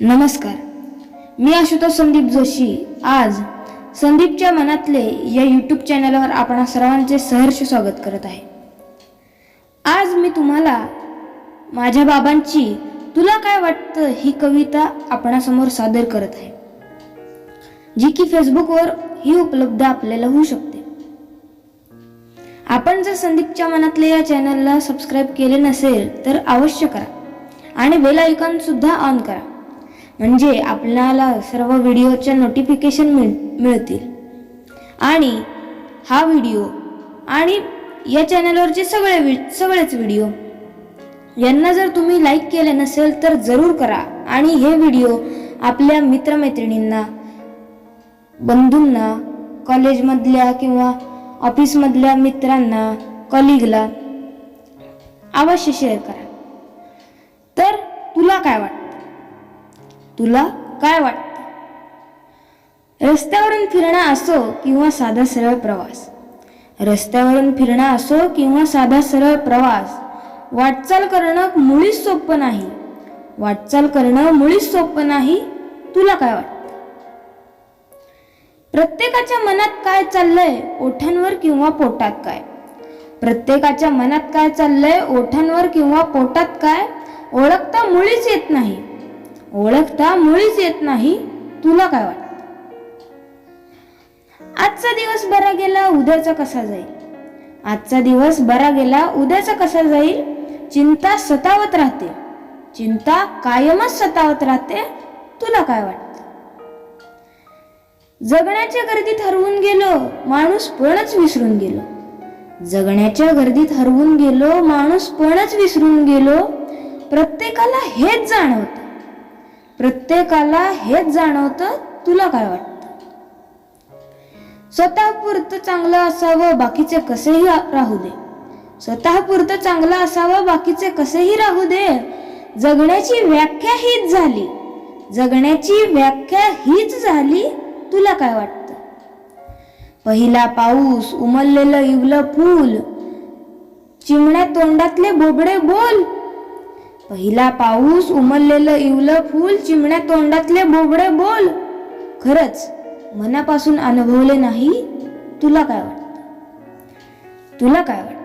नमस्कार. मी आशुतोष संदीप जोशी. आज संदीपच्या मनातले या यूट्यूब चॅनलवर आपण सर्वांचे सहर्ष स्वागत करत आहे. आज मी तुम्हाला माझ्या बाबांची तुला काय वाटतं ही कविता आपणासमोर सादर करत आहे. जी की फेसबुकवर ही उपलब्ध आपल्याला होऊ शकते. आपण जर संदीपच्या मनातले या चॅनलला सबस्क्राईब केले नसेल तर अवश्य करा आणि बेल आयकॉन सुद्धा ऑन करा. म्हणजे आपल्याला सर्व व्हिडिओच्या नोटिफिकेशन मिळ मिळतील. आणि हा व्हिडिओ आणि या चॅनलवरचे सगळे वि- सगळेच व्हिडिओ यांना जर तुम्ही लाईक केले नसेल तर जरूर करा. आणि हे व्हिडिओ आपल्या मित्रमैत्रिणींना बंधूंना कॉलेजमधल्या किंवा ऑफिसमधल्या मित्रांना कलिगला अवश्य शेअर करा. तर तुला काय वाटतं? तुला काय वाटतं? रस्त्यावरून फिरणं असो किंवा साधा सरळ प्रवास. रस्त्यावरून फिरणं असो किंवा साधा सरळ प्रवास. वाटचाल करणं मुळीच सोपं नाही. वाटचाल करणं मुळीच सोपं नाही. तुला काय वाटतं? प्रत्येकाच्या मनात काय चाललंय? ओठांवर किंवा पोटात काय? प्रत्येकाच्या मनात काय चाललंय? ओठांवर किंवा पोटात काय? ओळखता मुळीच येत नाही. ओळखता मुळीच येत नाही. तुला काय वाटतं? आजचा दिवस बरा गेला उद्याचा कसा जाईल? आजचा दिवस बरा गेला उद्याचा कसा जाईल? चिंता सतावत राहते. चिंता कायमच सतावत राहते. तुला काय वाटतं? जगण्याच्या गर्दीत हरवून गेलो माणूस पणच विसरून गेलो. जगण्याच्या गर्दीत हरवून गेलो माणूस पणच विसरून गेलो. प्रत्येकाला हेच जाणवतं. प्रत्येकाला हेच जाणवतं तुला काय वाटतं? स्वतःपुरतं चांगलं असावं बाकीचे कसेही राहू दे. स्वतःपुरतं चांगलं असावं बाकीचे कसेही राहू दे. जगण्याची व्याख्या हीच झाली. जगण्याची व्याख्या हीच झाली तुला काय वाटतं? पहिला पाऊस उमललेलं इवलं फूल. चिमण्या तोंडातले बोबडे बोल. पहिला पाऊस उमललेलं इवलं फूल चिमण्या तोंडातले बोबडे बोल. खरंच मनापासून अनुभवले नाही? तुला काय वाटतं? तुला काय वाटतं?